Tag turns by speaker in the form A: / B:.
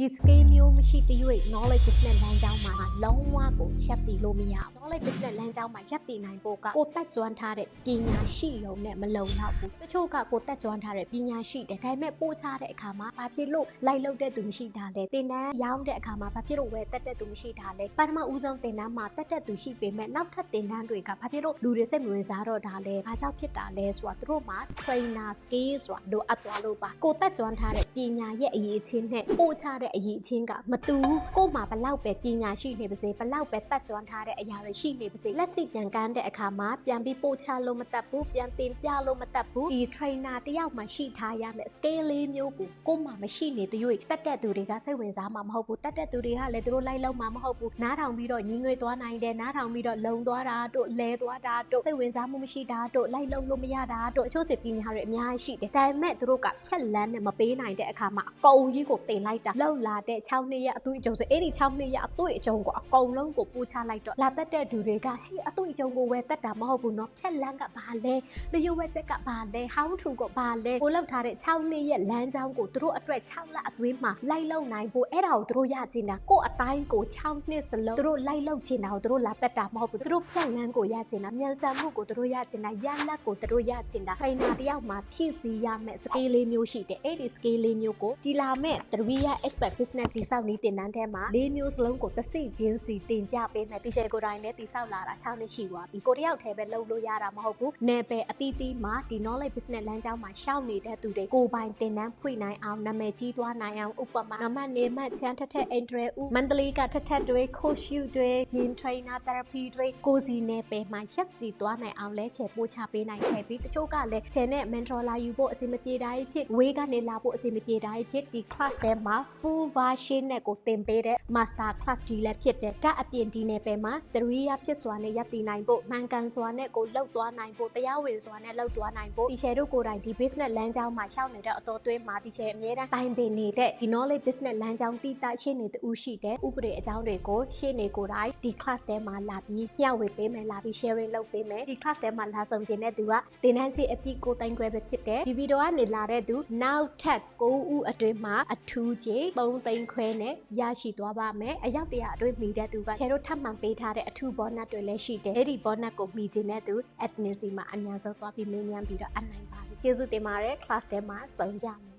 A: ဒီ scale မျိုးမရှိတရွေ့ knowledge business လမ်းကြောင်းမှာလုံးဝကိုရပ်တည်လို့မရဘူး knowledge business လမ်းကြောင်းမှာရပ်တည်နိုင်ဖို့ကကိုတက်ကြွထားတဲ့ပညာရှိရုံနဲ့မလုံလောက်ဘူးတချို့ကကိုတက်ကြွထားတဲ့ပညာရှိတယ်ဒါပေမဲ့ပို့ချတဲ့အခါမှာဘာဖြစ်လို့လိုက်လုပ်တဲ့သူမရှိတာလဲတင်တန်းရောင်းတဲ့အခါမှာဘာဖြစ်လို့ဝယ်တက်တဲ့သူမရှိတာလဲပထမဦးဆုံးတင်တန်းမှာတက်တဲ့သူရှိပေမဲ့နောက်ထပ်တင်တန်းတွေကဘာဖြစ်လို့လူတွေစိတ်မဝင်စားတော့တာလဲဘာကြောင့်ဖြစ်တာလဲဆိုတာသူတို့မှာ trainer skill ဆိုတာလိုအပ်သွားလို့ပါကိုတက်ကြွထားတဲ့ပညာရဲ့အရေးချင်းနဲ့ပို့ချတဲ့အရေးချင်းကမတူဘူးကို့မှာဘလောက်ပဲပညာရှိနေပါစေဘလောက်ပဲတက်ကြွထားတဲ့အရာတွေရှိနေပါစေလက်စီပြန်ကမ်းတဲ့အခါမှာပြန်ပြီးပို့ချလို့မတတ်ဘူးပြန်တင်ပြလို့မတတ်ဘူးဒီ trainer တယောက်မှရှိထားရမယ် scale လေးမျိုးကိုကို့မှာမရှိနေသေး၍တက်တဲ့သူတွေကစိတ်ဝင်စားမှာမဟုတ်ဘူးတက်တဲ့သူတွေကလည်းသူတို့လိုက်လောက်မှာမဟုတ်ဘူးနားထောင်ပြီးတော့ညီငွေသွားနိုင်တယ်နားထောင်ပြီးတော့လုံသွားတာတို့လဲသွားတာတို့စိတ်ဝင်စားမှုမရှိတာတို့လိုက်လုံလို့မရတာတို့အချို့စစ်ပညာတွေအများကြီးရှိတယ်ဒါပေမဲ့သူတို့ကဖြက်လန်းနဲ့မပေးနိုင်တဲ့အခါမှာအကုန်ကြီးကိုတင်လိုက်တာလှုပ်လာတဲ့6နှစ်ရအသွေးအကြုံဆိုအဲ့ဒီ6နှစ်ရအသွေးအကြုံကိုအကုန်လုံးကိုပို့ချလိုက်တော့လာတက်တဲ့သူတွေကဟေးအသွေးအကြုံကိုဝယ်တက်တာမဟုတ်ဘူးเนาะဖြက်လန်းကဘာလဲလျှို့ဝက်ချက်ကဘာလဲ how to ကဘာလဲကိုလောက်ထားတဲ့6နှစ်ရလမ်းကြောင်းကိုသူတို့အတွက်6လအတွင်းမှာလိုက်လုံနိုင်ဖို့အဲ့ဒါကိုသူတို့ရချင်တာကို့အတိုင်းကို6နှစ်စလုံးသူတို့လိုက်လုံချင်တာကိုသူတို့လာတက်တာမဟုတ်ဘူးသူတို့ဖြက်လန်းကိုရချင်တာမြန်ဆန်မှုကိုသူတို့ရချင်တာရလက်ကိုသူတို့ရချင်တာ trainer တယောက်မှာဖြည့်စည်းရမယ့် scale လေးမျိုးရှိတယ်အဲ့ဒီ scale လေးမျိုးကိုဒီလာမဲ့3 year expert business တိစောက်နည်းတင်တန်းထဲမှာ၄မျိုးစလုံးကိုတစ်စိတ်ချင်းစီတင်ပြပေးမယ်တီရှယ်ကိုယ်တိုင်လည်းတိစောက်လာတာ6နှစ်ရှိသွားပြီကိုတယောက်တည်းပဲလုပ်လို့ရတာမဟုတ်ဘူးနယ်ပယ်အသီးသီးမှာဒီ knowledge business လမ်းကြောင်းမှာရှောက်နေတဲ့သူတွေကိုယ်ပိုင်တင်တန်းဖွင့်နိုင်အောင်နာမည်ကြီးသွားနိုင်အောင်ဥပမာနမနေမတ်ချမ်းထက်ထက်အင်ဒရဦးမန္တလေးကထက်ထက်တွေ coach ယူတွေ gym trainer therapy တွေကိုစီနယ်ပယ်မှာရက်တည်သွားနိုင်အောင်လဲချေပို့ချပေးနိုင်ခဲ့ပြီးတချို့ကလည်းချေနဲ့ mentor လာယူဖို့အစီမပြေတာဖြစ်ဝေးကနေလာဖို့အစီမပြေတာဖြစ်ဒီ class ထဲမှာ full version နဲ့ကိုသင်ပေးတဲ့ master class ကြီးလည်းဖြစ်တယ်ဒါအပြင်ဒီနယ်ပယ်မှာ3 year ဖြစ်စွာနဲ့ရပ်တည်နိုင်ဖို့မှန်ကန်စွာနဲ့ကိုလှုပ်သွားနိုင်ဖို့တရားဝင်စွာနဲ့လှုပ်သွားနိုင်ဖို့ဒီ share တို့ကိုယ်တိုင်ဒီ business လမ်းကြောင်းမှာရှောက်နေတဲ့အတော်သွင်းမှာဒီ share အများတန်းတိုင်ပင်နေတဲ့ဒီ knowledge business လမ်းကြောင်းတိတရှင်းနေတူရှိတဲ့ဥပဒေအကြောင်းတွေကိုရှင်းနေကိုယ်တိုင်ဒီ class ထဲမှာလာပြီးမျှဝေပေးမယ်လာပြီး sharing လုပ်ပေးမယ်ဒီ class ထဲမှာလာဆောင်ခြင်းတဲ့သူကသင်တန်းစီအပြည့်ကိုတိုင်ခွဲပဲဖြစ်တယ်ဒီဗီဒီယိုကနေလာတဲ့သူနောက်ထပ်9ဦးအတွင်းမှာအထူးကြီး3သိန်းခွဲနဲ့ရရှိသွားပါမယ်အယောက်တရာအတွင်းမိတဲ့သူကချေတို့ထပ်မံပေးထားတဲ့အထူးဘောနတ်တွေလည်းရှိတယ်အဲ့ဒီဘောနတ်ကိုမိခြင်းတဲ့သူ admin စီမှာအများဆုံးသွားပြီးမင်းမြန်းပြီးတော့အနိုင်ပါတယ်ကျေးဇူးတင်ပါတယ် class ထဲမှာစုံကြမယ်